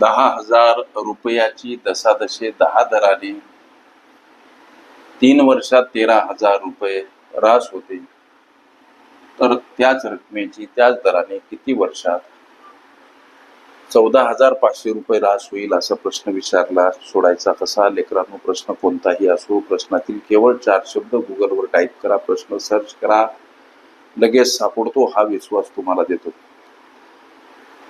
दहा हजार रुपयाची दशादशे दहा दराने तीन वर्षात तेरा हजार रुपये रास होते. तर त्याच रकमेची त्याच दराने किती वर्षात चौदा हजार पाचशे रुपये रास होईल असा प्रश्न विचारला सोडायचा कसा? लेकरांनो प्रश्न कोणताही असो प्रश्नातील केवळ चार शब्द गुगलवर टाईप करा प्रश्न सर्च करा लगेच सापडतो हा विश्वास तुम्हाला देतो.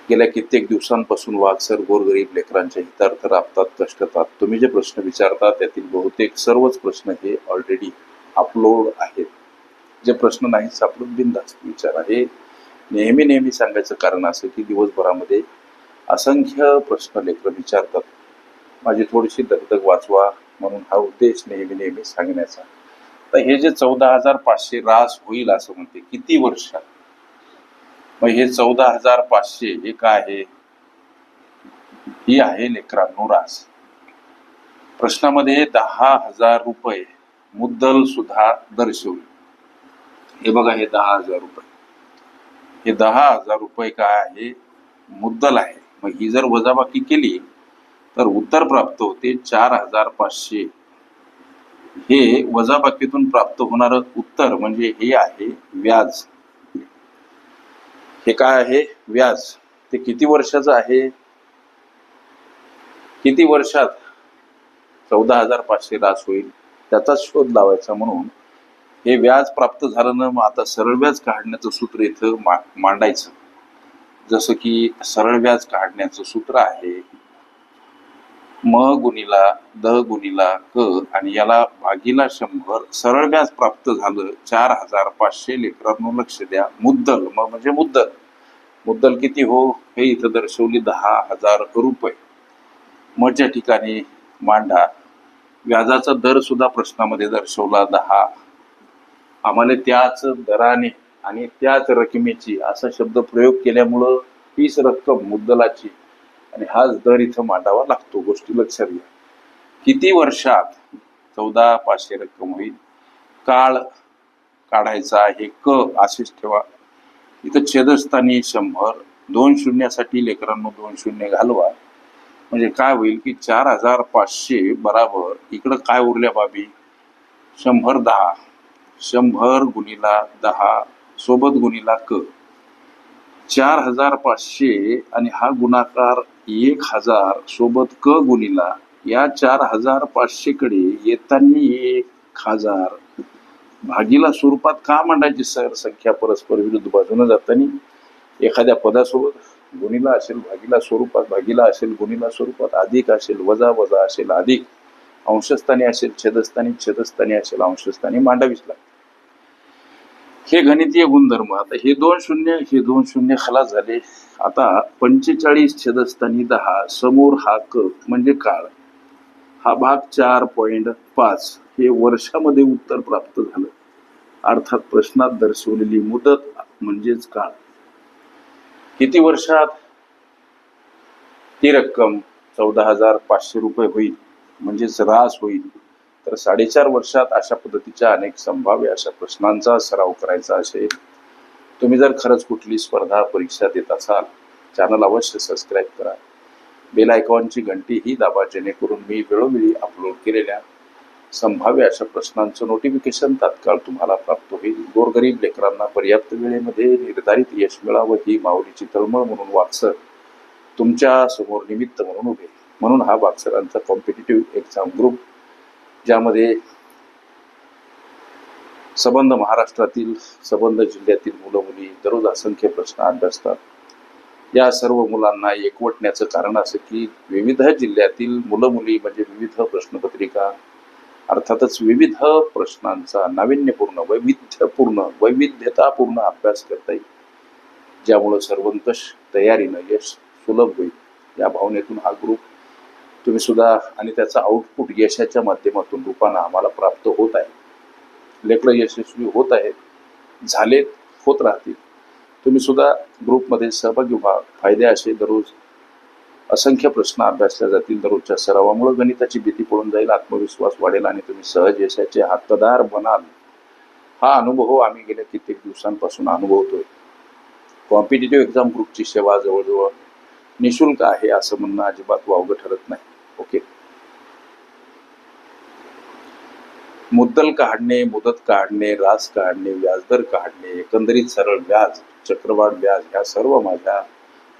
गेल्या कित्येक दिवसांपासून वाघसर गोरगरीब लेकरांच्या हितार्थ राबतात कष्टतात. तुम्ही जे प्रश्न विचारता त्यातील बहुतेक सर्वच प्रश्न हे ऑलरेडी अपलोड आहेत. जे प्रश्न नाही सापडून बिनधास्त विचारा हे नेहमी नेहमी सांगायचं कारण असं की दिवसभरामध्ये असंख्य प्रश्न लेकरं विचारतात. माझी थोडीशी दगदग वाचवा म्हणून हा उद्देश नेहमी नेहमी सांगण्याचा. तर हे जे चौदा हजार पाचशे रास होईल असं म्हणते किती वर्षात? मग हे चौदा हजार पाचशे हे काय आहे? ही आहे लेकरांनो रास. प्रश्नामध्ये दहा हजार रुपये मुद्दल सुद्धा दर्शवली. हे बघा हे दहा हजार रुपये. हे दहा हजार रुपये काय आहे? मुद्दल आहे. मग ही जर वजाबाकी केली तर उत्तर प्राप्त होते चार हजार पाचशे. हे वजाबाकीतून प्राप्त होणारं उत्तर म्हणजे हे आहे व्याज. हे काय आहे? व्याज. ते किती वर्षाचं आहे? किती वर्षात? चौदा हजार पाचशे लाच होईल. त्याचा शोध लावायचा म्हणून हे व्याज प्राप्त झालं ना मग आता सरळ व्याज काढण्याचं सूत्र इथं मांडायचं. जसं की सरळ व्याज काढण्याचं सूत्र आहे म गुणिला द गुणिला क आणि याला भागीला शंभर सरळ व्याज प्राप्त झालं चार हजार पाचशे लेकरांनो लक्ष द्या. मुद्दल म म्हणजे मुद्दल. मुद्दल किती हो? हे इथं दर्शवली दहा हजार रुपये. मच्या ठिकाणी मांडा. व्याजाचा दर सुद्धा प्रश्नामध्ये दर्शवला दहा. आम्हाला त्याच दराने आणि त्याच रकमेची असा शब्द प्रयोग केल्यामुळं हीच रक्कम मुद्दलाची आणि हाच दर इथं मांडावा लागतो गोष्टी लक्षात घ्या. किती वर्षात चौदा पाचशे रक्कम होईल? काळ काढायचा आहे क असेच ठेवा. इथं छेदस्थानी शंभर दोन शून्यासाठी लेकरांनो दोन शून्य घालवा. म्हणजे काय होईल की चार हजार पाचशे बराबर इकडं काय उरल्या बाबी? शंभर दहा. शंभर गुणिला दहा सोबत गुणिला क. चार हजार पाचशे आणि हा गुणाकार एक हजार सोबत क गुणिला या चार हजार पाचशे कडे येताना एक हजार. भागीला स्वरूपात का मांडायची सर संख्या परस्पर विरुद्ध बाजूने जाताना? एखाद्या पदासोबत गुणीला असेल भागीला स्वरूपात भागीला असेल गुणीला स्वरूपात अधिक असेल वजा वजा असेल अधिक. अंशस्थानी असेल छेदस्थानी छेदस्थानी असेल अंशस्थानी मांडावीच लागते. हे गणितीय गुणधर्म. आता हे दोन शून्य हे दोन शून्य खलास झाले. आता पंचेचाळीस छेदस्थानी दहा समोर हा क म्हणजे काळ. हा भाग चार पॉइंट पाच. हे वर्षामध्ये उत्तर प्राप्त झालं. अर्थात प्रश्नात दर्शवलेली मुदत म्हणजेच काळ. किती वर्षात? ती रक्कम चौदा हजार पाचशे रुपये होईल. म्हणजेच रास होईल. तर साडेचार वर्षात अशा पद्धतीच्या अनेक संभाव्य अशा प्रश्नांचा सराव करायचा असेल तुम्ही जर खरंच कुठली स्पर्धा परीक्षा देत असाल चॅनल अवश्य सबस्क्राईब करा. बेल आयकॉनची घंटी ही दाबा जेणेकरून मी वेळोवेळी अपलोड केलेल्या संभाव्य अशा प्रश्नांचं नोटिफिकेशन तात्काळ तुम्हाला प्राप्त होईल. गोरगरीब लेकरांना पर्याप्त वेळेमध्ये निर्धारित यश मिळावं ही माऊलीची तळमळ म्हणून वाक्सर तुमच्यासमोर निमित्त म्हणून उभे. म्हणून हा वाक्सरांचा कॉम्पिटेटिव्ह एक्झाम ग्रुप ज्यामध्ये सबंध महाराष्ट्रातील सबंध जिल्ह्यातील मुलं मुली दररोज असंख्य प्रश्न अभ्यासतात. या सर्व मुलांना एकवटण्याचं कारण असं की विविध जिल्ह्यातील मुलं मुली म्हणजे विविध प्रश्नपत्रिका अर्थातच विविध प्रश्नांचा नाविन्यपूर्ण वैविध्यपूर्ण वैविध्यतापूर्ण अभ्यास करता येईल. ज्यामुळं सर्वंकष तयारीनं यश सुलभ होईल. या भावनेतून हा ग्रुप तुम्ही सुद्धा आणि त्याचा आउटपुट यशाच्या माध्यमातून रूपानं आम्हाला प्राप्त होत आहे. लेकरं यशस्वी होत आहेत झालेत होत राहतील. तुम्ही सुद्धा ग्रुपमध्ये सहभागी व्हा. फायदे असे दररोज असंख्य प्रश्न अभ्यासले जातील दररोजच्या सरावामुळे. गणिताची भीती पडून जाईल आत्मविश्वास वाढेल आणि तुम्ही सहज यशाचे हक्कदार बनाल. हा अनुभव आम्ही गेल्या कित्येक दिवसांपासून अनुभवतोय. कॉम्पिटेटिव्ह एक्झाम ग्रुपची सेवा जवळजवळ निशुल्क आहे असं म्हणणं अजिबात वावगं ठरत नाही. ओके. मुद्दल काढणे मुदत काढणे रास काढणे व्याजदर काढणे एकंदरीत सरळ व्याज चक्रवाढ व्याज ह्या सर्व माझ्या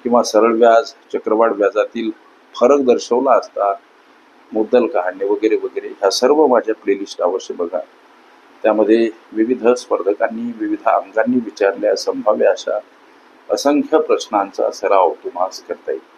किंवा सरळ व्याज चक्रवाढ व्याजातील फरक दर्शवला असता मुद्दल काढणे वगैरे वगैरे ह्या सर्व माझ्या प्लेलिस्ट अवश्य बघा. त्यामध्ये विविध स्पर्धकांनी विविध अंगांनी विचारल्या संभाव्य अशा असंख्य प्रश्नांचा सराव तुम्हाला करता येईल.